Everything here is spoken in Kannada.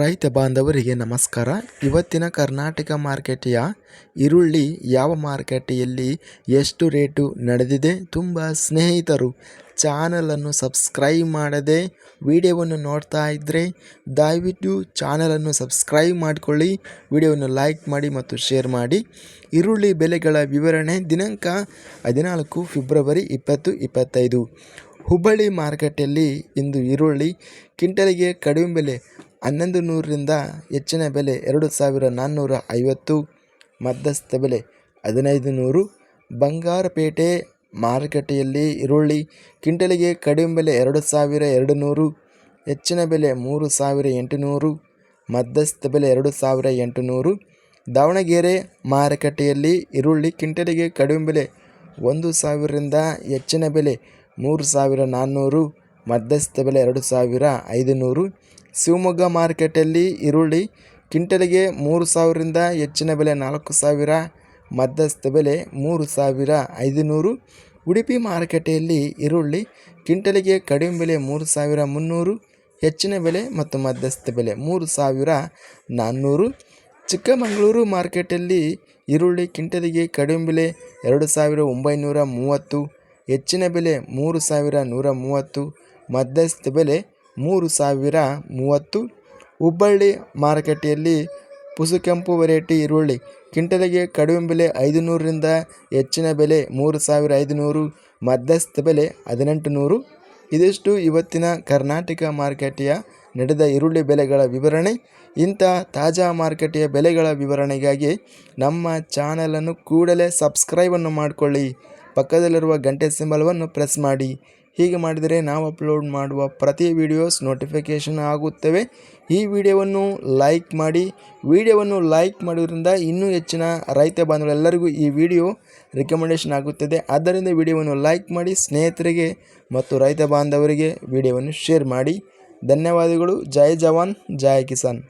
ರೈತ ಬಾಂಧವರಿಗೆ ನಮಸ್ಕಾರ. ಇವತ್ತಿನ ಕರ್ನಾಟಕ ಮಾರ್ಕೆಟಿಯ ಈರುಳ್ಳಿ ಯಾವ ಮಾರುಕಟ್ಟೆಯಲ್ಲಿ ಎಷ್ಟು ರೇಟು ನಡೆದಿದೆ ತುಂಬ ಸ್ನೇಹಿತರು ಚಾನಲನ್ನು ಸಬ್ಸ್ಕ್ರೈಬ್ ಮಾಡದೆ ವಿಡಿಯೋವನ್ನು ನೋಡ್ತಾ ಇದ್ದರೆ ದಯವಿಟ್ಟು ಚಾನಲನ್ನು ಸಬ್ಸ್ಕ್ರೈಬ್ ಮಾಡಿಕೊಳ್ಳಿ, ವಿಡಿಯೋವನ್ನು ಲೈಕ್ ಮಾಡಿ ಮತ್ತು ಶೇರ್ ಮಾಡಿ. ಈರುಳ್ಳಿ ಬೆಲೆಗಳ ವಿವರಣೆ ದಿನಾಂಕ ಹದಿನಾಲ್ಕು ಫೆಬ್ರವರಿ ಇಪ್ಪತ್ತು ಇಪ್ಪತ್ತೈದು. ಹುಬ್ಬಳ್ಳಿ ಮಾರುಕಟ್ಟೆಯಲ್ಲಿ ಇಂದು ಈರುಳ್ಳಿ ಕಿಂಟಲಿಗೆ ಕಡಿಮೆ ಬೆಲೆ ಹನ್ನೊಂದು ನೂರರಿಂದ ಹೆಚ್ಚಿನ ಬೆಲೆ ಎರಡು ಸಾವಿರ ನಾನ್ನೂರ ಐವತ್ತು ಮಧ್ಯಸ್ಥ ಬೆಲೆ ಹದಿನೈದು ನೂರು. ಬಂಗಾರಪೇಟೆ ಮಾರುಕಟ್ಟೆಯಲ್ಲಿ ಈರುಳ್ಳಿ ಕಿಂಟಲಿಗೆ ಕಡಿಮೆ ಬೆಲೆ ಎರಡು ಸಾವಿರ ಎರಡು ನೂರು, ಹೆಚ್ಚಿನ ಬೆಲೆ ಮೂರು ಸಾವಿರ ಎಂಟುನೂರು ಮಧ್ಯಸ್ಥ ಬೆಲೆ ಎರಡು ಸಾವಿರ ಎಂಟುನೂರು ದಾವಣಗೆರೆ ಮಾರುಕಟ್ಟೆಯಲ್ಲಿ ಈರುಳ್ಳಿ ಕಿಂಟಲಿಗೆ ಕಡಿಮೆ ಬೆಲೆ ಒಂದು ಸಾವಿರದಿಂದ ಹೆಚ್ಚಿನ ಬೆಲೆ ಮೂರು ಸಾವಿರ ನಾನ್ನೂರು. ಮಧ್ಯಸ್ಥ ಬೆಲೆ ಎರಡು ಸಾವಿರ ಐದುನೂರು. ಶಿವಮೊಗ್ಗ ಮಾರ್ಕೆಟಲ್ಲಿ ಈರುಳ್ಳಿ ಕ್ವಿಂಟಲಿಗೆ ಮೂರು ಸಾವಿರದಿಂದ ಹೆಚ್ಚಿನ ಬೆಲೆ ನಾಲ್ಕು ಸಾವಿರ, ಮಧ್ಯಸ್ಥ ಬೆಲೆ ಮೂರು ಸಾವಿರ ಐದುನೂರು. ಉಡುಪಿ ಮಾರುಕಟ್ಟೆಯಲ್ಲಿ ಈರುಳ್ಳಿ ಕ್ವಿಂಟಲಿಗೆ ಕಡಿಮೆ ಬೆಲೆ ಮೂರು ಸಾವಿರ ಮುನ್ನೂರು, ಹೆಚ್ಚಿನ ಬೆಲೆ ಮತ್ತು ಮಧ್ಯಸ್ಥ ಬೆಲೆ ಮೂರು ಸಾವಿರ ನಾನ್ನೂರು. ಚಿಕ್ಕಮಗಳೂರು ಮಾರ್ಕೆಟಲ್ಲಿ ಈರುಳ್ಳಿ ಕ್ವಿಂಟಲಿಗೆ ಕಡಿಮೆ ಬೆಲೆ ಎರಡು ಸಾವಿರ ಒಂಬೈನೂರ ಮೂವತ್ತು, ಹೆಚ್ಚಿನ ಬೆಲೆ ಮೂರು ಸಾವಿರ ನೂರ ಮೂವತ್ತು. ಮಧ್ಯಸ್ಥ ಬೆಲೆ ಮೂರು ಸಾವಿರ ಮೂವತ್ತು. ಹುಬ್ಬಳ್ಳಿ ಮಾರುಕಟ್ಟೆಯಲ್ಲಿ ಪುಸುಕೆಂಪು ವೆರೈಟಿ ಈರುಳ್ಳಿ. ಕಿಂಟಲಿಗೆ ಕಡಿಮೆ ಬೆಲೆ ಐದು ನೂರರಿಂದ ಹೆಚ್ಚಿನ ಬೆಲೆ ಮೂರು ಸಾವಿರ ಐದುನೂರು. ಮಧ್ಯಸ್ಥ ಬೆಲೆ ಹದಿನೆಂಟು ನೂರು. ಇದಿಷ್ಟು ಇವತ್ತಿನ ಕರ್ನಾಟಕ ಮಾರುಕಟ್ಟೆಯ ನಡೆದ ಈರುಳ್ಳಿ ಬೆಲೆಗಳ ವಿವರಣೆ. ಇಂಥ ತಾಜಾ ಮಾರುಕಟ್ಟೆಯ ಬೆಲೆಗಳ ವಿವರಣೆಗಾಗಿ ನಮ್ಮ ಚಾನಲನ್ನು ಕೂಡಲೇ ಸಬ್ಸ್ಕ್ರೈಬನ್ನು ಮಾಡಿಕೊಳ್ಳಿ. ಪಕ್ಕದಲ್ಲಿರುವ ಗಂಟೆ ಸಿಂಬಲವನ್ನು ಪ್ರೆಸ್ ಮಾಡಿ. ಹೀಗೆ ಮಾಡಿದರೆ ನಾವು ಅಪ್ಲೋಡ್ ಮಾಡುವ ಪ್ರತಿ ವಿಡಿಯೋಸ್ ನೋಟಿಫಿಕೇಷನ್ ಆಗುತ್ತವೆ. ಈ ವಿಡಿಯೋವನ್ನು ಲೈಕ್ ಮಾಡಿ. ವಿಡಿಯೋವನ್ನು ಲೈಕ್ ಮಾಡೋದ್ರಿಂದ ಇನ್ನೂ ಹೆಚ್ಚಿನ ರೈತ ಬಾಂಧವರೆಲ್ಲರಿಗೂ ಈ ವಿಡಿಯೋ ರಿಕಮೆಂಡೇಷನ್ ಆಗುತ್ತದೆ. ಆದ್ದರಿಂದ ವಿಡಿಯೋವನ್ನು ಲೈಕ್ ಮಾಡಿ, ಸ್ನೇಹಿತರಿಗೆ ಮತ್ತು ರೈತ ಬಾಂಧವರಿಗೆ ವಿಡಿಯೋವನ್ನು ಶೇರ್ ಮಾಡಿ. ಧನ್ಯವಾದಗಳು. ಜೈ ಜವಾನ್, ಜೈ ಕಿಸಾನ್.